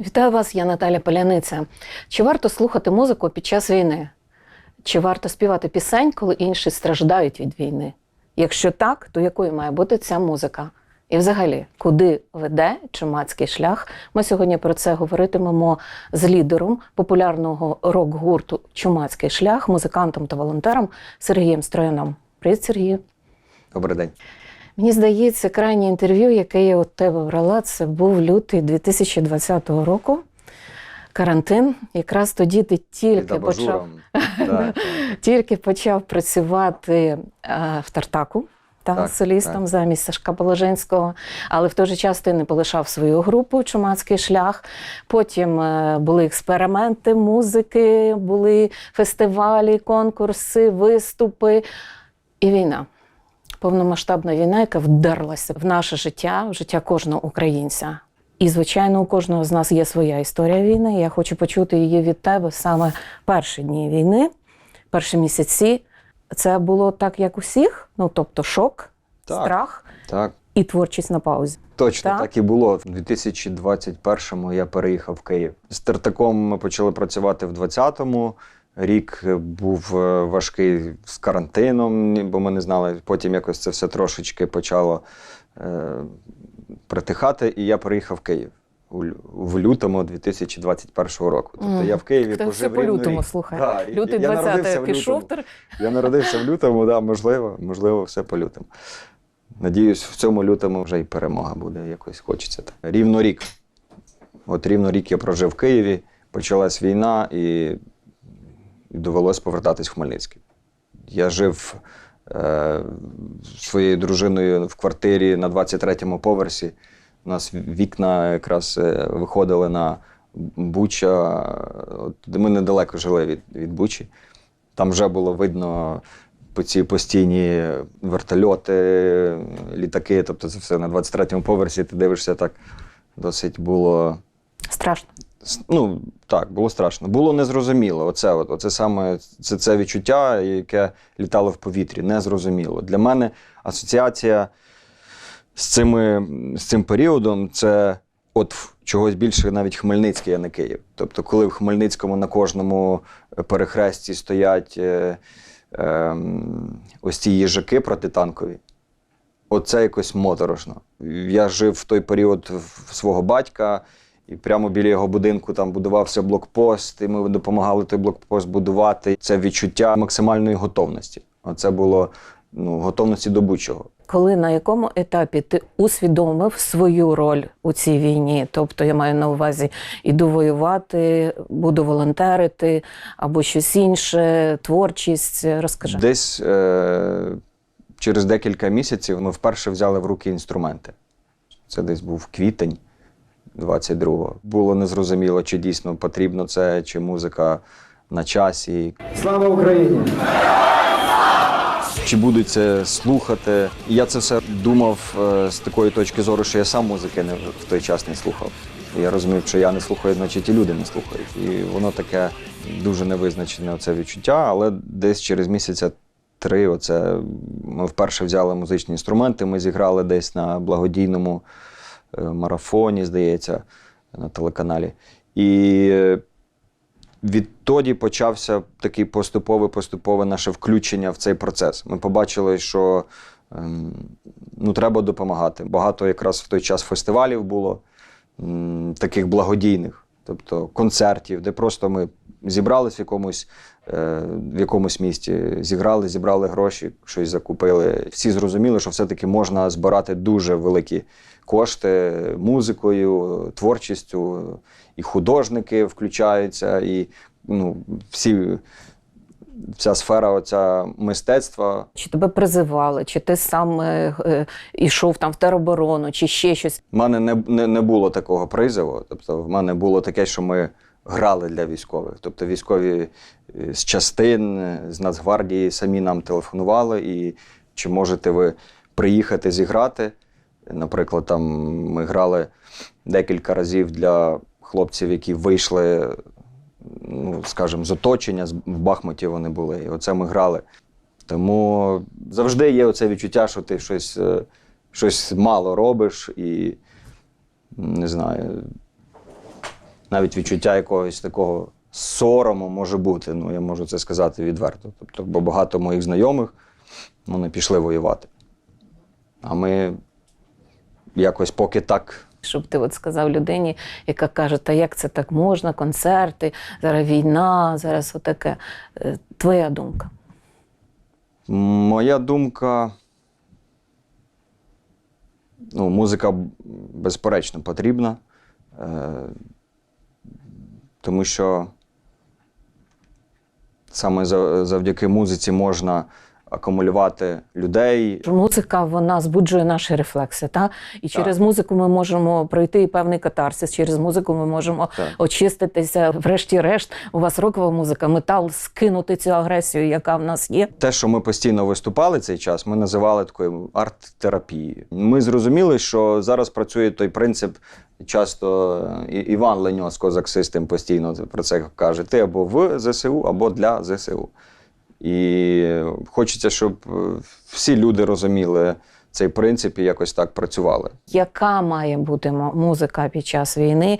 Вітаю вас, я Наталя Поляниця. Чи варто слухати музику під час війни? Чи варто співати пісень, коли інші страждають від війни? Якщо так, то якою має бути ця музика? І взагалі, куди веде чумацький шлях? Ми сьогодні про це говоритимемо з лідером популярного рок-гурту Чумацький шлях, музикантом та волонтером Сергієм Строяном. Привіт, Сергію. Добрий день. Мені здається, крайнє інтерв'ю, яке я у тебе брала, це був лютий 2020 року. Карантин. Якраз тоді ти тільки почав. Тільки почав працювати в Тартаку та Так, солістом так. замість Сашка Положенського. Але в той же час ти не полишав свою групу Чумацький шлях. Потім е, були експерименти музики, були фестивалі, конкурси, виступи і війна повномасштабна війна, яка вдерлася в наше життя, в життя кожного українця. І, звичайно, у кожного з нас є своя історія війни. Я хочу почути її від тебе саме перші дні війни, перші місяці. Це було так, як усіх. Ну тобто, шок, Так. страх так. і творчість на паузі. Точно Так? так? і було. У 2021-му я переїхав в Київ. З Тартаком ми почали працювати в 20-му. Рік був е, важкий з карантином, бо ми не знали. Потім якось це все трошечки почало е, притихати, і я переїхав в Київ у в лютому 2021 року. Тобто Мгм. я в Києві Це все пожив по рівно лютому, рік. слухай. Да, Лютий я народився 20 в пішов. лютому. Я народився в лютому, да, можливо, можливо, все по лютому. Надіюсь, в цьому лютому вже і перемога буде, якось хочеться. Рівно рік. От рівно рік я прожив в Києві, почалась війна і і довелось повертатись в Хмельницький. Я жив е, своєю дружиною в квартирі на 23-му поверсі. У нас вікна якраз е, виходили на Буча. От, ми недалеко жили від, від Бучі. Там вже було видно по ці постійні вертольоти, літаки. Тобто це все на 23-му поверсі. Ти дивишся так. Досить було. Страшно. Ну, так, було страшно. Було незрозуміло. Оце, оце саме це, це відчуття, яке літало в повітрі. Незрозуміло. Для мене асоціація з, цими, з цим періодом це от чогось більше навіть Хмельницький, а не Київ. Тобто, коли в Хмельницькому на кожному перехресті стоять е, е, ось ці їжаки протитанкові. Оце якось моторошно. Я жив в той період свого батька, і прямо біля його будинку там будувався блокпост, і ми допомагали той блокпост будувати. Це відчуття максимальної готовності. Оце було ну, готовності до будь-чого. Коли на якому етапі ти усвідомив свою роль у цій війні? Тобто я маю на увазі іду воювати, буду волонтерити або щось інше, творчість. Розкажи. Десь е- через декілька місяців ми вперше взяли в руки інструменти. Це десь був квітень 22-го. Було незрозуміло, чи дійсно потрібно це, чи музика на часі, Слава Україні! чи будуть це слухати. І я це все думав е, з такої точки зору, що я сам музики не, в той час не слухав. Я розумів, що я не слухаю, значить і люди не слухають. І воно таке дуже невизначене оце відчуття, але десь через місяця три, оце ми вперше взяли музичні інструменти. Ми зіграли десь на благодійному марафоні, здається, на телеканалі. І е, відтоді почався такий поступове поступове наше включення в цей процес. Ми побачили, що ем, ну, треба допомагати. Багато якраз в той час фестивалів було таких благодійних, тобто концертів, де просто ми зібрались в якомусь, е, в якомусь місті, зіграли, зібрали гроші, щось закупили. Всі зрозуміли, що все-таки можна збирати дуже великі кошти музикою, творчістю, і художники включаються, і ну, всі, вся сфера оця мистецтва. Чи тебе призивали, чи ти сам е, е, там в тероборону, чи ще щось? У мене не, не, не було такого призову. Тобто, в мене було таке, що ми грали для військових. Тобто військові е, з частин, е, з Нацгвардії самі нам телефонували, і чи можете ви приїхати зіграти. Наприклад, там ми грали декілька разів для хлопців, які вийшли, ну, скажімо, з оточення, в Бахмуті вони були. І оце ми грали. Тому завжди є оце відчуття, що ти щось, е, щось мало робиш і не знаю. Навіть відчуття якогось такого сорому може бути. Ну, я можу це сказати відверто. Тобто, бо багато моїх знайомих вони пішли воювати. А ми якось поки так Щоб ти от сказав людині, яка каже, та як це так можна, концерти, зараз війна, зараз отаке. Е, Твоя думка. Моя думка. Ну, музика безперечно потрібна. Тому що саме завдяки музиці можна акумулювати людей. Музика вона збуджує наші рефлекси, та? і через музику ми можемо пройти і певний катарсис. Через музику ми можемо Так. очиститися. Врешті-решт, у вас рокова музика, метал, скинути цю агресію, яка в нас є. Те, що ми постійно виступали цей час, ми називали такою арт-терапією. Ми зрозуміли, що зараз працює той принцип. Часто Іван Леньос, козак Систем, постійно про це каже: ти або в ЗСУ, або для ЗСУ. І хочеться, щоб е, всі люди розуміли цей принцип і якось так працювали. Яка має бути музика під час війни?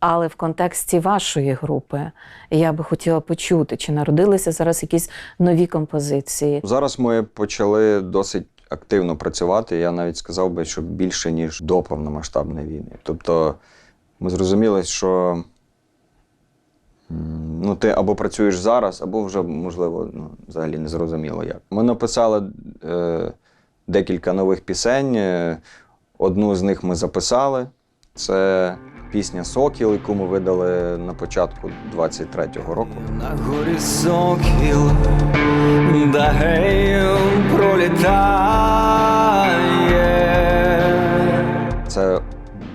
Але в контексті вашої групи я би хотіла почути, чи народилися зараз якісь нові композиції. Зараз ми почали досить активно працювати. Я навіть сказав би, що більше, ніж до повномасштабної війни. Тобто ми зрозуміли, що ну, ти або працюєш зараз, або вже, можливо, ну, взагалі не зрозуміло як. Ми написали е, декілька нових пісень. Е, Одну з них ми записали. Це пісня Сокіл, яку ми видали на початку 23-го року. На горі сокіл, да гею пролітає. Це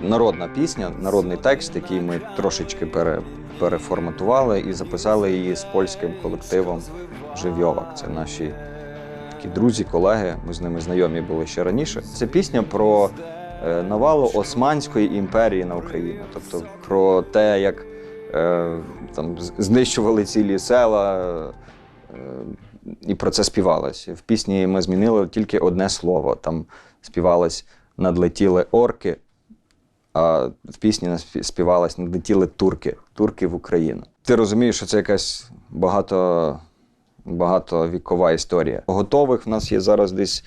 народна пісня, народний текст, який ми трошечки пере, переформатували і записали її з польським колективом Живьовак. Це наші такі друзі, колеги. Ми з ними знайомі були ще раніше. Це пісня про е, навалу Османської імперії на Україну, тобто про те, як е, там знищували цілі села. Е, і про це співалось. В пісні ми змінили тільки одне слово. Там співалось надлетіли орки, а в пісні співалось надлетіли турки, турки в Україну. Ти розумієш, що це якась багато, багатовікова історія. Готових в нас є зараз десь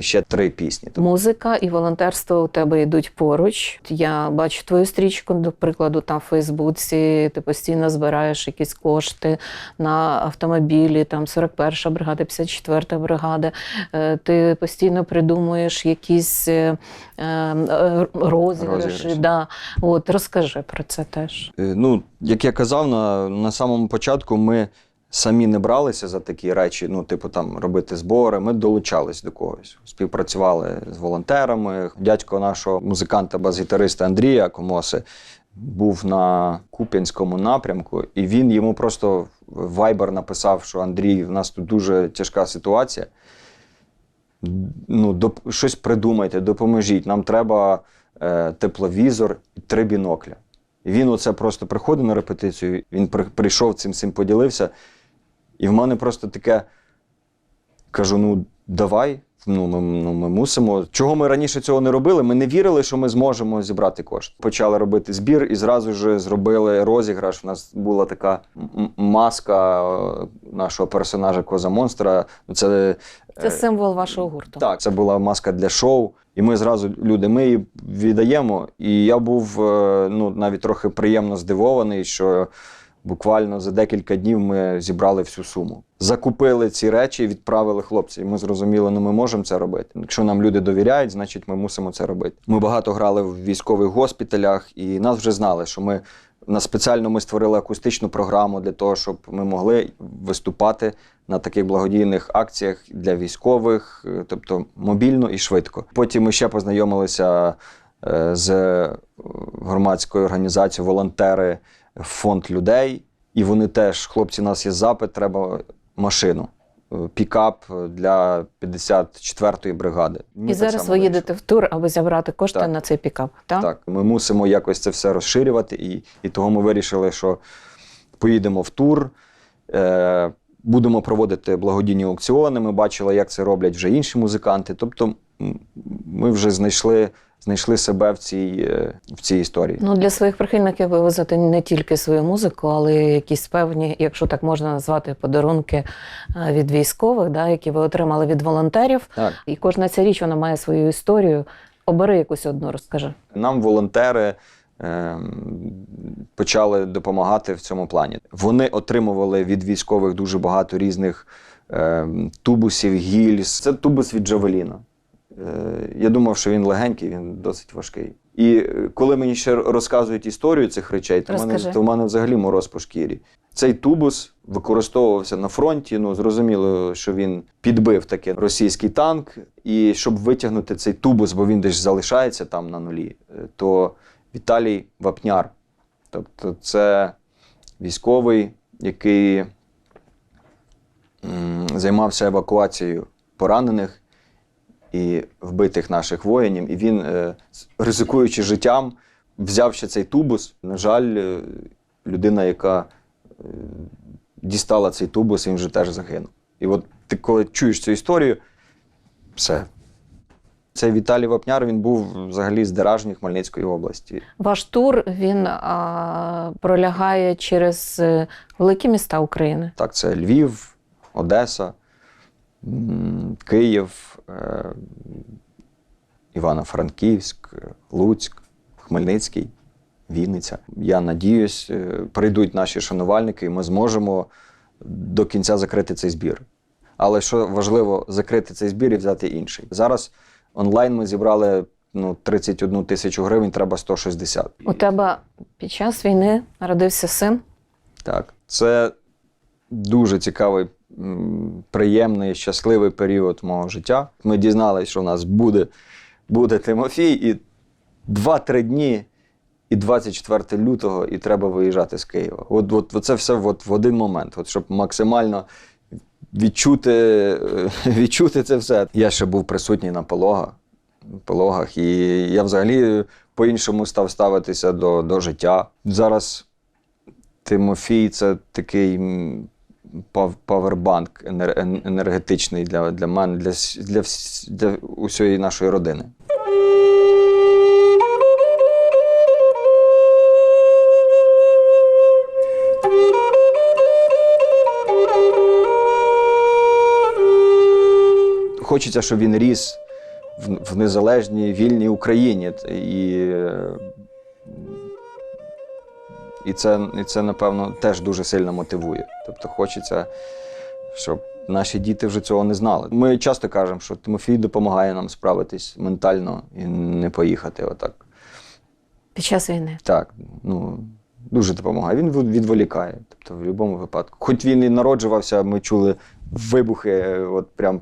ще три пісні. Музика і волонтерство у тебе йдуть поруч. Я бачу твою стрічку, до прикладу, там в Фейсбуці. Ти постійно збираєш якісь кошти на автомобілі, там 41-ша бригада, 54-та бригада. Е, Ти постійно придумуєш якісь е, е, розіграші. Розіграші. Да. От, розкажи про це теж. Е, Ну, як я казав, на, на самому початку ми самі не бралися за такі речі, ну, типу, там робити збори. Ми долучались до когось. Співпрацювали з волонтерами. Дядько нашого музиканта, бас-гітариста Андрія Комоси був на Куп'янському напрямку, і він йому просто в Viber написав, що Андрій, в нас тут дуже тяжка ситуація. Ну, доп- щось придумайте, допоможіть. Нам треба е, тепловізор і три бінокля. І він оце просто приходив на репетицію, він при- прийшов цим всім поділився. І в мене просто таке кажу: ну, давай, ну ми, ну, ми мусимо. Чого ми раніше цього не робили? Ми не вірили, що ми зможемо зібрати кошти. Почали робити збір і зразу ж зробили розіграш. У нас була така маска е, нашого персонажа Коза Монстра. Це, Це е, символ вашого гурту. так, це була маска для шоу. І ми зразу люди, ми її віддаємо. І я був е, ну, навіть трохи приємно здивований, що буквально за декілька днів ми зібрали всю суму. Закупили ці речі і відправили хлопців. І ми зрозуміли, ну ми можемо це робити. Якщо нам люди довіряють, значить ми мусимо це робити. Ми багато грали в військових госпіталях, і нас вже знали, що ми. На спеціально ми створили акустичну програму для того, щоб ми могли виступати на таких благодійних акціях для військових, е, тобто мобільно і швидко. Потім ми ще познайомилися е, з е, громадською організацією волонтери фонд людей, і вони теж, хлопці, у нас є запит, треба машину. е, Пікап для 54-ї бригади. Ми І зараз ви їдете в тур, аби забрати кошти Так. на цей пікап. Так? Так, ми мусимо якось це все розширювати, і, і того ми вирішили, що поїдемо в тур, е, будемо проводити благодійні аукціони. Ми бачили, як це роблять вже інші музиканти. Тобто, ми вже знайшли знайшли себе в цій, е, в цій історії. Ну, для своїх прихильників ви везете не тільки свою музику, але й якісь певні, якщо так можна назвати, подарунки е, від військових, да, які ви отримали від волонтерів. Так. І кожна ця річ вона має свою історію. Обери якусь одну, розкажи. Нам волонтери е, почали допомагати в цьому плані. Вони отримували від військових дуже багато різних е, тубусів, гільз. Це тубус від Джавеліна. Е, я думав, що він легенький, він досить важкий. І е, коли мені ще розказують історію цих речей, то в мене, мене взагалі мороз по шкірі. Цей тубус використовувався на фронті. Ну зрозуміло, що він підбив таки російський танк. І щоб витягнути цей тубус, бо він десь залишається там на нулі, е, то Віталій Вапняр. Тобто, це військовий, який займався евакуацією поранених і вбитих наших воїнів. І він, е, ризикуючи життям, взяв ще цей тубус. На жаль, е, людина, яка е, дістала цей тубус, він вже теж загинув. І от ти коли чуєш цю історію, все. Цей Віталій Вапняр він був взагалі з Деражні Хмельницької області. Ваш тур він а, пролягає через великі міста України. Так, це Львів, Одеса, Київ, е, Івано-Франківськ, Луцьк, Хмельницький, Вінниця. Я надіюсь, е, прийдуть наші шанувальники, і ми зможемо до кінця закрити цей збір. Але що важливо, закрити цей збір і взяти інший. Зараз онлайн ми зібрали ну, 31 тисячу гривень, треба 160. У тебе під час війни народився син. Так, це дуже цікавий, приємний, щасливий період мого життя. Ми дізналися, що в нас буде, буде Тимофій, і 2-3 дні, і 24 лютого, і треба виїжджати з Києва. От, от, це все от, в один момент, от, щоб максимально відчути, е, відчути це все. Я ще був присутній на пологах, пологах, і я взагалі по-іншому став ставитися до, до життя. Зараз Тимофій це такий павербанк енергетичний для, для мене, для, для, для усієї нашої родини. Хочеться, щоб він ріс в, в незалежній вільній Україні. І е, і це, і це, напевно, теж дуже сильно мотивує. Тобто хочеться, щоб наші діти вже цього не знали. Ми часто кажемо, що Тимофій допомагає нам справитись ментально і не поїхати отак. Під час війни. Так, ну дуже допомагає. Він відволікає. Тобто, в будь-якому випадку. Хоч він і народжувався, ми чули вибухи, от прям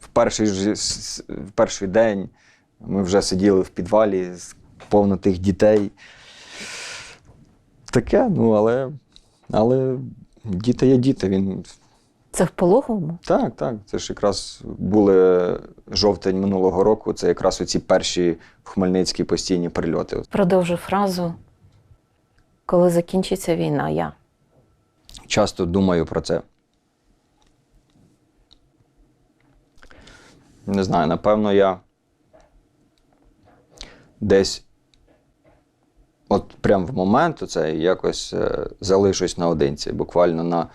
в перший, в перший день ми вже сиділи в підвалі з повно тих дітей. Таке, ну але, але діти є діти. Він Це в пологовому? так, так. Це ж якраз були жовтень минулого року. Це якраз оці перші в Хмельницькій постійні прильоти. Продовжу фразу. Коли закінчиться війна, я. часто думаю про це. Не знаю, напевно, я десь, от прям в момент оце якось е, залишусь наодинці, буквально на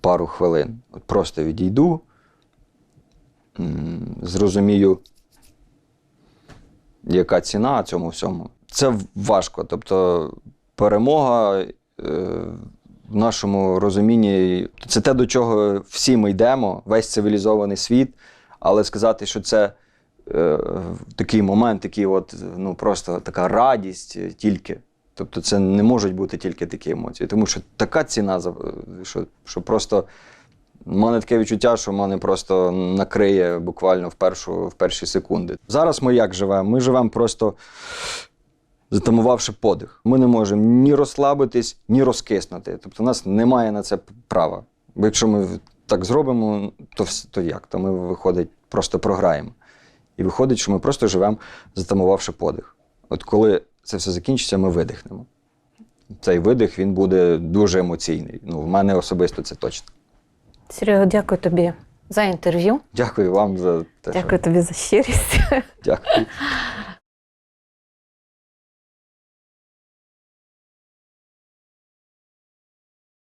пару хвилин. От просто відійду, зрозумію, яка ціна цьому всьому. Це важко. Тобто, перемога. Е, в нашому розумінні це те, до чого всі ми йдемо, весь цивілізований світ. Але сказати, що це е, такий момент, такий от, ну просто така радість тільки. Тобто це не можуть бути тільки такі емоції. Тому що така ціна, що, що просто в мене таке відчуття, що мене просто накриє буквально в, першу, в перші секунди. Зараз ми як живемо? Ми живемо просто затамувавши подих. Ми не можемо ні розслабитись, ні розкиснути. Тобто, у нас немає на це права. Бо якщо ми так зробимо, то, то як? То ми, виходить, просто програємо. І виходить, що ми просто живемо, затамувавши подих. От коли це все закінчиться, ми видихнемо. Цей видих він буде дуже емоційний. Ну, в мене особисто це точно. Серега, дякую тобі за інтерв'ю. Дякую вам за те, Дякую тобі за щирість. дякую.